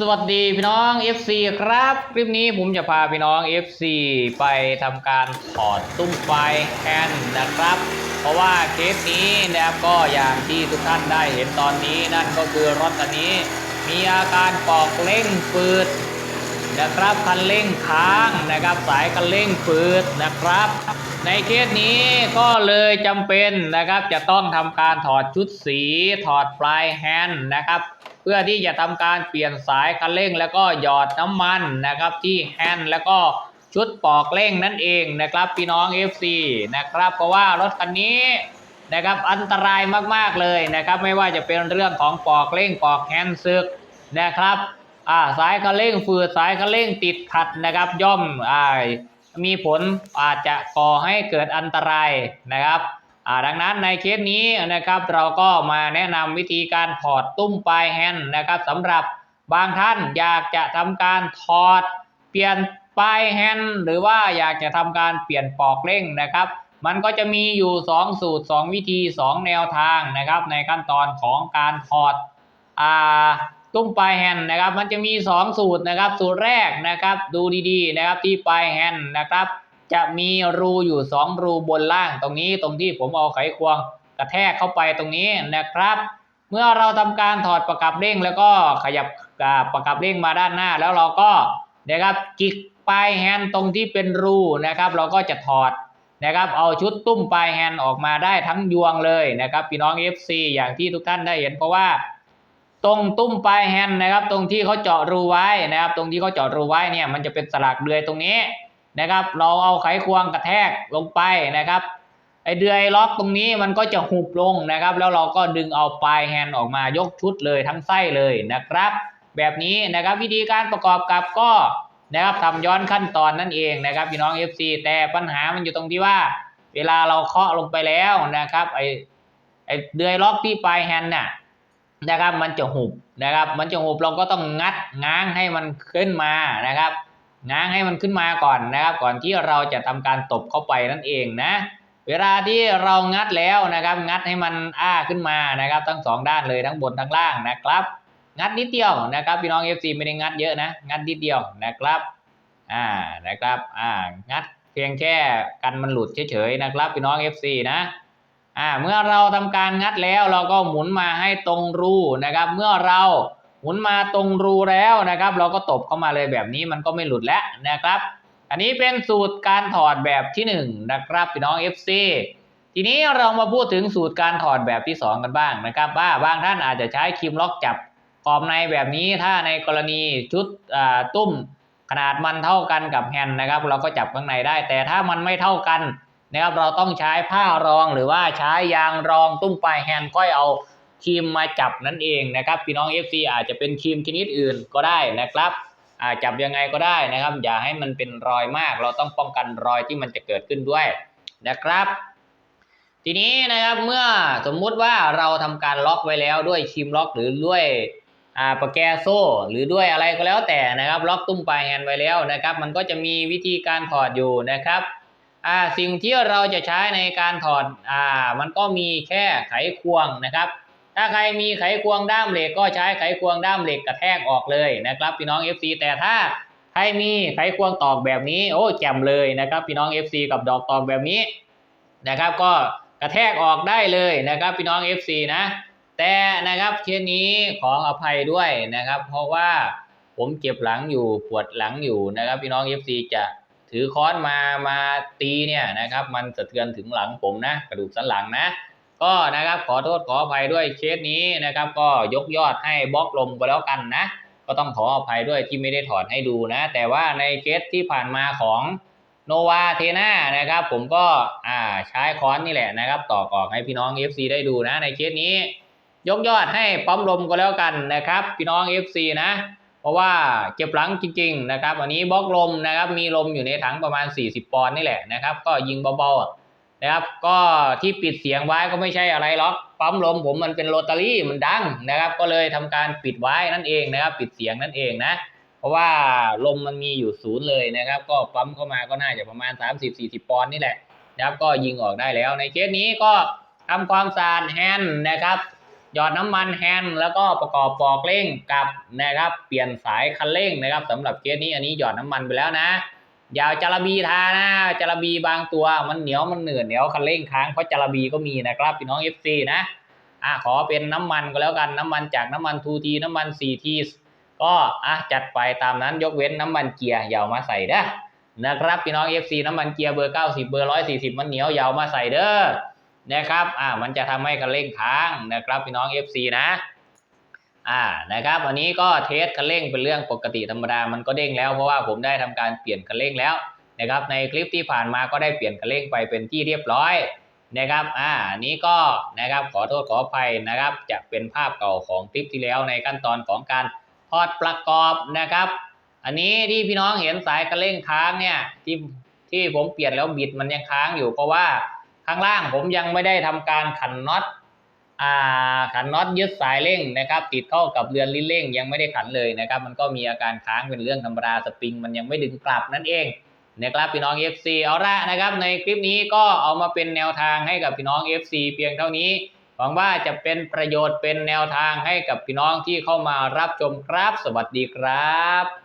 สวัสดีพี่น้อง FC ครับ คลิปนี้ผมจะพาพี่น้อง FC ไปทำการถอดตุ้มไฟแอนนะครับ เพราะว่าเคสนี้นะครับก็อย่างที่ทุกท่านได้เห็นตอนนี้นั่นก็คือรถคันนี้ มีอาการปอกเร่งฟืดนะครับคันเร่งค้างนะครับสายคันเร่งฟืดนะครับ ในเคสนี้ก็เลยจำเป็นนะครับจะต้องทำการถอดชุดสีถอดปลายแฮนด์นะครับ เพื่อที่จะทำการเปลี่ยนสายคันเร่ง แล้วก็หยอดน้ำมันนะครับที่แฮนด์แล้วก็ชุดปอกเร่งนั่นเองนะครับพี่น้อง FC นะครับเพราะว่ารถคันนี้นะครับอันตรายมากๆเลยนะครับไม่ว่าจะเป็นเรื่องของปอกเร่งปอกแฮนด์ซึกนะครับอ่าสายคันเร่งฝืดสายคันเร่งติดขัดนะครับย่อมอ่ามีผลอาจจะก่อให้เกิดอันตรายนะครับ ดังนั้นในเคสนี้นะครับเราก็มาแนะนำวิธีการถอดตุ้มปลายแฮนด์นะครับสำหรับบางท่านอยากจะทำการถอดเปลี่ยนปลายแฮนด์หรือว่าอยากจะทำการเปลี่ยนปอกเร่งนะครับ มันก็จะมีอยู่ 2 สูตร 2 วิธี 2 แนวทางนะครับ ในขั้นตอนของการถอดอ่าตุ้มปลายแฮนด์นะครับ มันจะมี 2 สูตรนะครับ สูตรแรกนะครับ ดูดีๆนะครับที่ปลายแฮนด์นะครับ จะมีรูอยู่ 2 รูบนล่างตรงนี้ตรงที่ผมเอาไขควงกระแทกเข้าไปตรงนี้นะครับ เมื่อเราทำการถอดประกับเร่งแล้วก็ขยับประกับเร่งมาด้านหน้า แล้วเราก็นะครับจิกปลายแฮนด์ตรงที่เป็นรูนะครับ เราก็จะถอดนะครับเอาชุดตุ้มปลายแฮนด์ออกมาได้ทั้งยวงเลยนะครับพี่น้อง FC อย่างที่ทุกท่านได้เห็นเพราะว่า ตรงตุ้มปลายแฮนด์นะครับ ตรงที่เขาเจาะรูไว้นะครับ ตรงที่เขาเจาะรูไว้เนี่ยมันจะเป็นสลักเดือยตรงนี้ นะครับ เราเอาไขควงกระแทกลงไปนะครับไอเดือยล็อกตรงนี้มันก็จะหุบลงนะครับ แล้วเราก็ดึงเอาปลายแฮนด์ออกมายกชุดเลยทั้งไส้เลยนะครับ แบบนี้นะครับวิธีการประกอบกับก็นะครับทำย้อนขั้นตอนนั่นเองนะครับพี่น้อง FC แต่ปัญหามันอยู่ตรงที่ว่า เวลาเราเคาะลงไปแล้วนะครับไอไอเดือยล็อกที่ปลายแฮนด์น่ะนะครับมันจะหุบนะครับ มันจะหุบเราก็ต้องงัดง้างให้มันขึ้นมานะครับ ง้างให้มันขึ้นมาก่อนนะครับ ก่อนที่เราจะทำการตบเข้าไปนั่นเองนะ เวลาที่เรางัดแล้วนะครับ งัดให้มันอ้าขึ้นมานะครับ ทั้งสองด้านเลยทั้งบนทั้งล่างนะครับ งัดนิดเดียวนะครับพี่น้อง FC ไม่ได้งัดเยอะนะ งัดนิดเดียวนะครับอ่านะครับอ่างัดเพียงแค่กันมันหลุดเฉยๆนะครับ พี่น้อง FC นะอ่าเมื่อเราทำการงัดแล้วเราก็หมุนมาให้ตรงรูนะครับ เมื่อเรา หมุนมาตรงรูแล้วนะครับ เราก็ตบเข้ามาเลยแบบนี้มันก็ไม่หลุดแล้วนะครับ อันนี้เป็นสูตรการถอดแบบที่หนึ่งนะครับพี่น้อง FC ทีนี้เรามาพูดถึงสูตรการถอดแบบที่สองกันบ้างนะครับ ว่าบางท่านอาจจะใช้คีมล็อกจับขอบในแบบนี้ถ้าในกรณีชุดตุ้มขนาดมันเท่ากันกับแฮนนะครับ เราก็จับข้างในได้ แต่ถ้ามันไม่เท่ากันนะครับเราต้องใช้ผ้ารองหรือว่าใช้ยางรองตุ้มปลายแฮนก้อยเอา ครีมมาจับนั่นเองนะครับ พี่น้อง FC อาจจะเป็นครีมชนิดอื่นก็ได้นะครับจับยังไงก็ได้นะครับ อย่าให้มันเป็นรอยมาก เราต้องป้องกันรอยที่มันจะเกิดขึ้นด้วยนะครับ ทีนี้นะครับเมื่อสมมุติว่าเราทำการล็อกไว้แล้วด้วยครีมล็อกหรือด้วยอ่าปะแกโซ่ หรือด้วยอะไรก็แล้วแต่นะครับ ล็อกตุ้มปลายแฮนด์ไว้แล้วนะครับ มันก็จะมีวิธีการถอดอยู่นะครับสิ่งที่เราจะใช้ในการถอดอมันก็มีแค่ไขควงนะครับ ถ้าใครมีไขควงด้ามเหล็กก็ใช้ไขควงด้ามเหล็กกระแทกออกเลยนะครับพี่น้อง FC แต่ถ้าใครมีไขควงตอกแบบนี้ โอ้แจ่มเลยนะครับ พี่น้อง FC กับดอกตอกแบบนี้นะครับ ก็กระแทกออกได้เลยนะครับ พี่น้อง FC นะ แต่นะครับเคสนี้ขออภัยด้วยนะครับ เพราะว่าผมเจ็บหลังอยู่ปวดหลังอยู่นะครับ พี่น้อง FC จะถือค้อนมามาตีเนี่ยนะครับ มันสะเทือนถึงหลังผมนะ กระดูกสันหลังนะ ก็นะครับขอโทษขออภัยด้วยเคสนี้นะครับ ก็ยกยอดให้บล็อกลมก็แล้วกันนะ ก็ต้องขออภัยด้วยที่ไม่ได้ถอดให้ดูนะ แต่ว่าในเคสที่ผ่านมาของโนวาเทน่านะครับ ผมก็อ่าใช้คอนนี่แหละนะครับ ต่อกออกให้พี่น้อง FC ได้ดูนะ ในเคสนี้ ยกยอดให้ปั๊มลมก็แล้วกันนะครับ พี่น้อง FC นะ เพราะว่าเจ็บหลังจริง ๆ นะครับ อันนี้บล็อกลมนะครับ มีลมอยู่ในถังประมาณ 40 ปอนด์นี่แหละนะครับ ก็ยิงเบาๆ นะครับ ก็ที่ปิดเสียงไว้ก็ไม่ใช่อะไรหรอกปั๊มลมผมมันเป็นโรตารี่มันดังนะครับ ก็เลยทำการปิดไว้นั่นเองนะครับ ปิดเสียงนั่นเองนะ เพราะว่าลมมันมีอยู่ศูนย์เลยนะครับ ก็ปั๊มเข้ามาก็น่าจะประมาณ 30-40 ปอนด์นี่แหละนะครับ ก็ยิงออกได้แล้ว ในเคสนี้ก็ทำความสะอาดแฮนด์นะครับหยอดน้ำมันแฮนด์แล้วก็ประกอบปลอกเร่งกับนะครับ เปลี่ยนสายคันเร่งนะครับสำหรับเคสนี้อันนี้หยอดน้ำมันไปแล้วนะ อย่าจาระบีทานะจาระบีบางตัวมันเหนียวมันเหนื่อยเหนียวคันเร่งค้างเพราะจาระบีก็มีนะครับพี่น้อง FC นะอะขอเป็นน้ำมันก็แล้วกันน้ำมันจากน้ำมัน 2T น้ำมัน 4T ก็อะจัดไปตามนั้นยกเว้นน้ำมันเกียร์อย่ามาใส่เด้อนะครับพี่น้อง FC น้ำมันเกียร์เบอร์ 90 เบอร์ 140 มันเหนียวอย่าเอามาใส่เด้อนะครับอะมันจะทำให้คันเร่งค้างนะครับพี่น้อง FC นะ อ่านะครับวันนี้ก็เทสคันเร่งเป็นเรื่องปกติธรรมดามันก็เด้งแล้วเพราะว่าผมได้ทำการเปลี่ยนคันเร่งแล้วนะครับในคลิปที่ผ่านมาก็ได้เปลี่ยนคันเร่งไปเป็นที่เรียบร้อยนะครับอ่านี้ก็นะครับขอโทษขออภัยนะครับจะเป็นภาพเก่าของคลิปที่แล้วในขั้นตอนของการทอดประกอบนะครับ อันนี้ที่พี่น้องเห็นสายคันเร่งค้างเนี่ยที่ที่ผมเปลี่ยนแล้วบิดมันยังค้างอยู่เพราะว่าข้างล่างผมยังไม่ได้ทำการขันน็อต อ่าขันน็อตยึดสายเร่งนะครับ ติดเข้ากับเรือนลิ้นเร่งยังไม่ได้ขันเลยนะครับ มันก็มีอาการค้างเป็นเรื่องธรรมดาสปริง มันยังไม่ดึงกลับนั่นเองนะครับพี่น้อง FC เอาละนะครับ ในคลิปนี้ก็เอามาเป็นแนวทางให้กับพี่น้อง FC เพียงเท่านี้หวังว่าจะเป็นประโยชน์เป็นแนวทางให้กับพี่น้องที่เข้ามารับชมครับ สวัสดีครับ